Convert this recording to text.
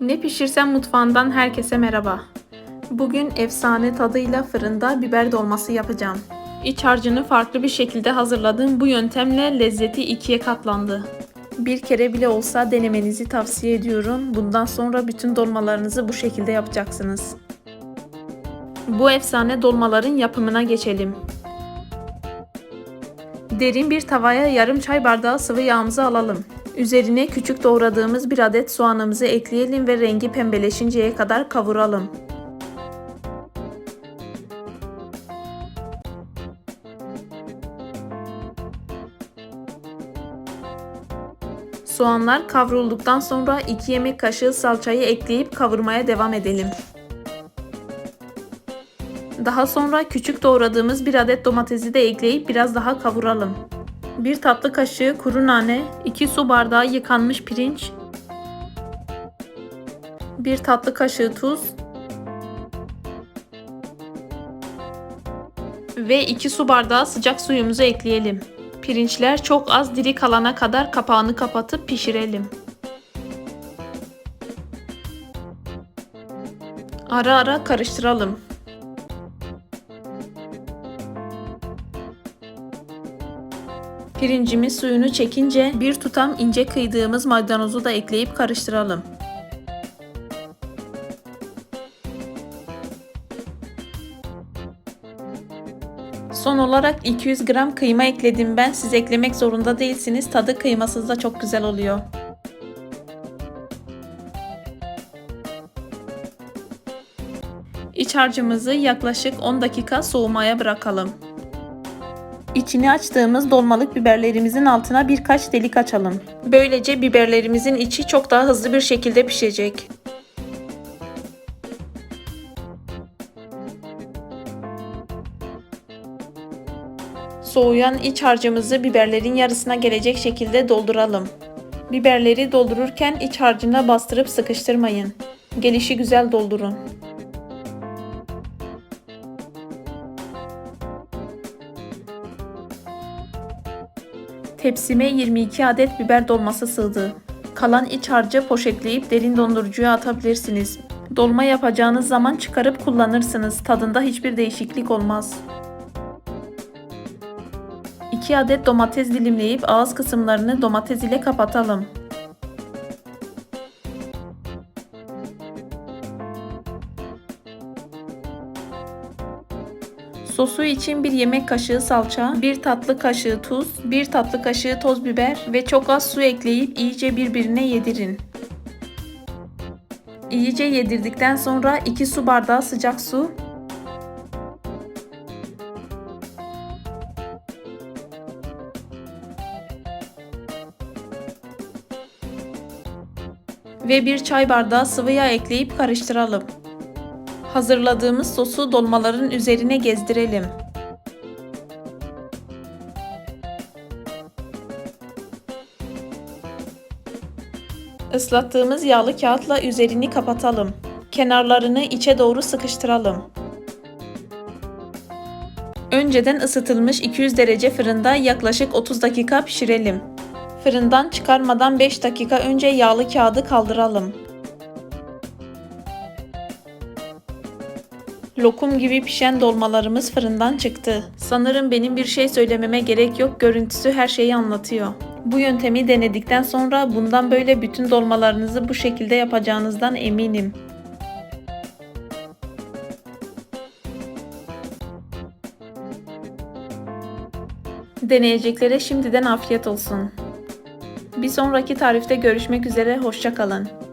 Ne pişirsem mutfağından herkese merhaba. Bugün efsane tadıyla fırında biber dolması yapacağım. İç harcını farklı bir şekilde hazırladığım bu yöntemle lezzeti ikiye katlandı. Bir kere bile olsa denemenizi tavsiye ediyorum. Bundan sonra bütün dolmalarınızı bu şekilde yapacaksınız. Bu efsane dolmaların yapımına geçelim. Derin bir tavaya yarım çay bardağı sıvı yağımızı alalım. Üzerine küçük doğradığımız bir adet soğanımızı ekleyelim ve rengi pembeleşinceye kadar kavuralım. Soğanlar kavrulduktan sonra 2 yemek kaşığı salçayı ekleyip kavurmaya devam edelim. Daha sonra küçük doğradığımız bir adet domatesi de ekleyip biraz daha kavuralım. 1 tatlı kaşığı kuru nane, 2 su bardağı yıkanmış pirinç, 1 tatlı kaşığı tuz ve 2 su bardağı sıcak suyumuzu ekleyelim. Pirinçler çok az diri kalana kadar kapağını kapatıp pişirelim. Ara ara karıştıralım. Pirincimiz suyunu çekince bir tutam ince kıydığımız maydanozu da ekleyip karıştıralım. Son olarak 200 gram kıyma ekledim ben. Siz eklemek zorunda değilsiniz. Tadı kıymasız da çok güzel oluyor. İç harcımızı yaklaşık 10 dakika soğumaya bırakalım. İçini açtığımız dolmalık biberlerimizin altına birkaç delik açalım. Böylece biberlerimizin içi çok daha hızlı bir şekilde pişecek. Soğuyan iç harcımızı biberlerin yarısına gelecek şekilde dolduralım. Biberleri doldururken iç harcına bastırıp sıkıştırmayın. Gelişi güzel doldurun. Tepsime 22 adet biber dolması sığdı. Kalan iç harcı poşetleyip derin dondurucuya atabilirsiniz. Dolma yapacağınız zaman çıkarıp kullanırsınız. Tadında hiçbir değişiklik olmaz. 2 adet domates dilimleyip ağız kısımlarını domates ile kapatalım. Sosu için 1 yemek kaşığı salça, 1 tatlı kaşığı tuz, 1 tatlı kaşığı toz biber ve çok az su ekleyip iyice birbirine yedirin. İyice yedirdikten sonra 2 su bardağı sıcak su, ve 1 çay bardağı sıvı yağ ekleyip karıştıralım. Hazırladığımız sosu dolmaların üzerine gezdirelim. Islattığımız yağlı kağıtla üzerini kapatalım. Kenarlarını içe doğru sıkıştıralım. Önceden ısıtılmış 200 derece fırında yaklaşık 30 dakika pişirelim. Fırından çıkarmadan 5 dakika önce yağlı kağıdı kaldıralım. Lokum gibi pişen dolmalarımız fırından çıktı. Sanırım benim bir şey söylememe gerek yok. Görüntüsü her şeyi anlatıyor. Bu yöntemi denedikten sonra bundan böyle bütün dolmalarınızı bu şekilde yapacağınızdan eminim. Deneyeceklere şimdiden afiyet olsun. Bir sonraki tarifte görüşmek üzere, hoşçakalın.